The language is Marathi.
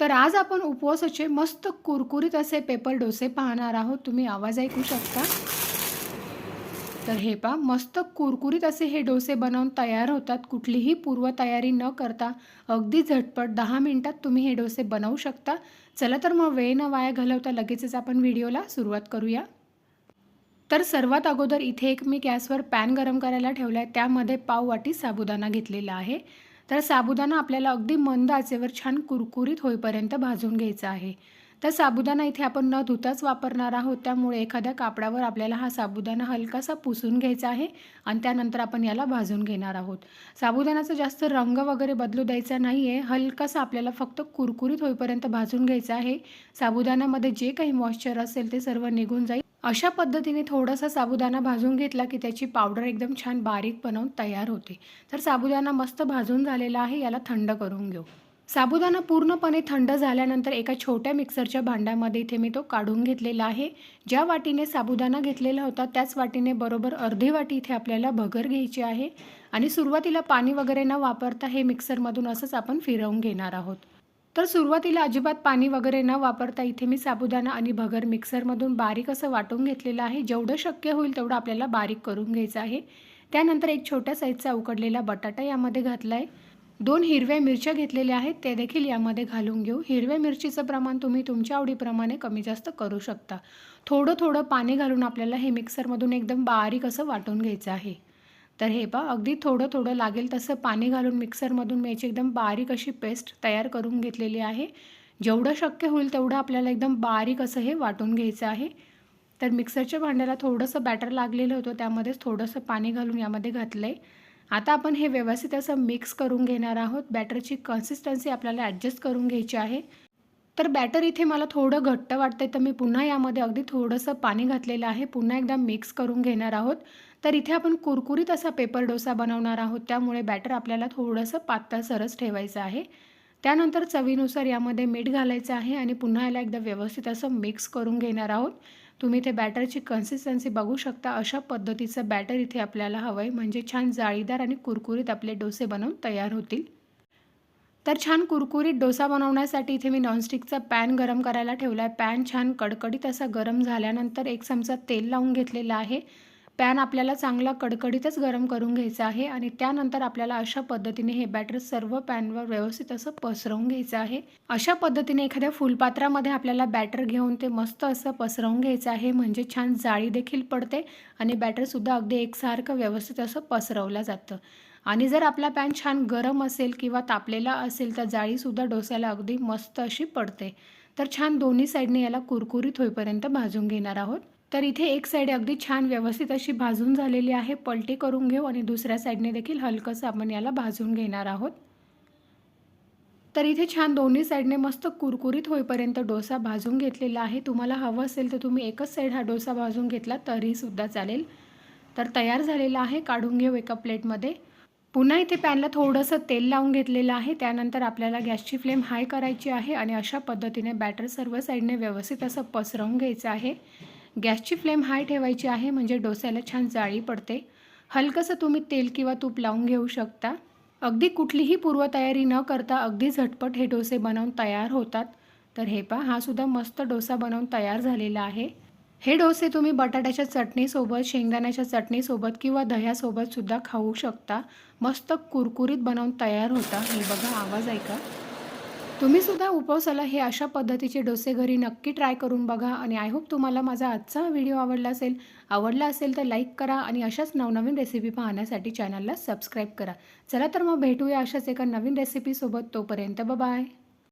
तर आज आपण उपवासाचे मस्त कुरकुरीत असे पेपर डोसे पाहणार आहोत. तुम्ही आवाज ऐकू शकता. तर हे पा मस्त कुरकुरीत असे हे डोसे बनवून तयार होतात. कुठलीही पूर्वतयारी न करता अगदी झटपट दहा मिनिटात तुम्ही हे डोसे बनवू शकता. चला तर मग वेळ न वाया घालवता लगेचच आपण व्हिडिओला सुरुवात करूया. तर सर्वात अगोदर इथे एक मी गॅसवर पॅन गरम करायला ठेवला आहे त्यामध्ये पाव वाटी साबुदाणा घेतलेला आहे. तर साबुदाणा आपल्याला अगदी मंद आचेवर छान कुरकुरीत होईपर्यंत भाजून घ्यायचा आहे. तर साबुदाणा इथे आपण न धुताच वापरणार आहोत त्यामुळे एखाद्या कापडावर आपल्याला हा साबुदाणा हलकासा पुसून घ्यायचा आहे आणि त्यानंतर आपण याला भाजून घेणार आहोत. साबुदाण्याचा जास्त रंग वगैरे बदलू द्यायचा नाही आहे हलकासा आपल्याला फक्त कुरकुरीत होईपर्यंत भाजून घ्यायचा आहे. साबुदाण्यामध्ये जे काही मॉइश्चर असेल ते सर्व निघून जाईल. अशा पद्धतीने थोडासा साबुदाणा भाजून घेतला की त्याची पावडर एकदम छान बारीक बनवून तयार होते. तर साबुदाणा मस्त भाजून झालेला आहे याला थंड करून घेऊ. साबुदाणा पूर्णपणे थंड झाल्यानंतर एका छोट्या मिक्सरच्या भांड्यामध्ये इथे मी तो काढून घेतलेला आहे. ज्या वाटीने साबुदाणा घेतलेला होता त्याच वाटीने बरोबर अर्धी वाटी इथे आपल्याला भगर घ्यायची आहे. आणि सुरुवातीला पाणी वगैरे न वापरता हे मिक्सरमधून असंच आपण फिरवून घेणार आहोत. तर सुरुवातीला अजिबात पाणी वगैरे न वापरता इथे मी साबुदाणा आणि भगर मिक्सरमधून बारीक असं वाटून घेतलेलं आहे. जेवढं शक्य होईल तेवढं आपल्याला बारीक करून घ्यायचं आहे. त्यानंतर एक छोट्या साईजचा उकडलेला बटाटा यामध्ये घातला आहे दोन हिरव्या मिरच्या घेतलेल्या आहेत. ते देखील यामध्ये घालून घेऊ. हिरव्या मिरचीचं प्रमाण तुम्ही तुमच्या आवडीप्रमाणे कमी जास्त करू शकता. थोडं थोडं पाणी घालून आपल्याला हे मिक्सरमधून एकदम बारीक असं वाटून घ्यायचं आहे. तर हे बघ अगदी थोडं थोडं लागेल तसं पाणी घालून मिक्सरमधून मी याची एकदम बारीक अशी पेस्ट तयार करून घेतलेली आहे. जेवढं शक्य होईल तेवढं आपल्याला एकदम बारीक असं हे वाटून घ्यायचं आहे. तर मिक्सरच्या भांड्याला थोडंसं बॅटर लागलेलं होतं त्यामध्येच थोडंसं पाणी घालून यामध्ये घातलं आहे आता आपण हे व्यवस्थित असं मिक्स करून घेणार आहोत. बॅटरची कन्सिस्टन्सी आपल्याला ॲडजस्ट करून घ्यायची आहे. तर बॅटर इथे मला थोडं घट्ट वाटतं आहे तर मी पुन्हा यामध्ये अगदी थोडंसं पाणी घातलेलं आहे. पुन्हा एकदा मिक्स करून घेणार आहोत. तर इथे आपण कुरकुरीत असा पेपर डोसा बनवणार आहोत. त्यामुळे बॅटर आपल्याला थोडंसं पातळ सरस ठेवायचं आहे. त्यानंतर चवीनुसार यामध्ये मीठ घालायचं आहे आणि पुन्हा याला एकदा व्यवस्थित असं मिक्स करून घेणार आहोत. तुम्ही इथे बॅटरची कन्सिस्टन्सी बघू शकता. अशा पद्धतीचं बॅटर इथे आपल्याला हवं आहे म्हणजे छान जाळीदार आणि कुरकुरीत आपले डोसे बनवून तयार होतील. तर छान कुरकुरीत डोसा बनवण्यासाठी इथे मी नॉनस्टिकचा पॅन गरम करायला ठेवला आहे पॅन छान कडकडीत असा गरम झाल्यानंतर एक चमचा तेल लावून घेतलेला आहे. पॅन आपल्याला चांगला कडकडीतच गरम करून घ्यायचा आहे आणि त्यानंतर आपल्याला अशा पद्धतीने हे बॅटर सर्व पॅनवर व्यवस्थित असं पसरवून घ्यायचं आहे. अशा पद्धतीने एखाद्या फुलपात्रामध्ये आपल्याला बॅटर घेऊन ते मस्त असं पसरवून घ्यायचं आहे. म्हणजे छान जाळी देखील पडते आणि बॅटरसुद्धा अगदी एकसारखं व्यवस्थित असं पसरवलं जातं. आणि जर आपला पॅन छान गरम असेल किंवा तापलेला असेल तर जाळीसुद्धा डोस्याला अगदी मस्त अशी पडते. तर छान दोन्ही साईडने याला कुरकुरीत होईपर्यंत भाजून घेणार आहोत. तर इथे एक साईड अगदी छान व्यवस्थित अशी भाजून झालेली आहे. पलटी करून घेऊ आणि दुसऱ्या साईडने देखील हलकंसं आपण याला भाजून घेणार आहोत. तर इथे छान दोन्ही साईडने मस्त कुरकुरीत होईपर्यंत डोसा भाजून घेतलेला आहे. तुम्हाला हवं असेल तर तुम्ही एकच साईड हा डोसा भाजून घेतला तरीसुद्धा चालेल. तर तयार झालेला आहे. काढून घेऊ एका प्लेटमध्ये. पुन्हा इथे पॅनला थोडंसं तेल लावून घेतलेलं आहे. त्यानंतर आपल्याला गॅसची फ्लेम हाय करायची आहे आणि अशा पद्धतीने बॅटर सर्व साईडने व्यवस्थित असं पसरवून घ्यायचं आहे. गॅसची फ्लेम हाय ठेवायची आहे म्हणजे डोस्याला छान जाळी पडते. हलकंसं तुम्ही तेल किंवा तूप लावून घेऊ शकता. अगदी कुठलीही पूर्वतयारी न करता अगदी झटपट हे डोसे बनवून तयार होतात. तर हे पहा हा सुद्धा मस्त डोसा बनवून तयार झालेला आहे. हे डोसे तुम्ही बटाट्याच्या चटणीसोबत शेंगदाण्याच्या चटणीसोबत किंवा दह्यासोबत सुद्धा खाऊ शकता. मस्त कुरकुरीत बनवून तयार होता. हे बघा आवाज ऐका. तुम्ही सुद्धा उपवासाला हे अशा पद्धतीचे डोसे घरी नक्की ट्राय करून बघा आणि आय होप तुम्हाला माझा आजचा व्हिडिओ आवडला असेल. आवडला असेल तर लाईक करा आणि अशाच नवनवीन रेसिपी पाहण्यासाठी चॅनलला सबस्क्राईब करा. चला तर मग भेटूया अशाच एका नवीन रेसिपीसोबत तोपर्यंत बाय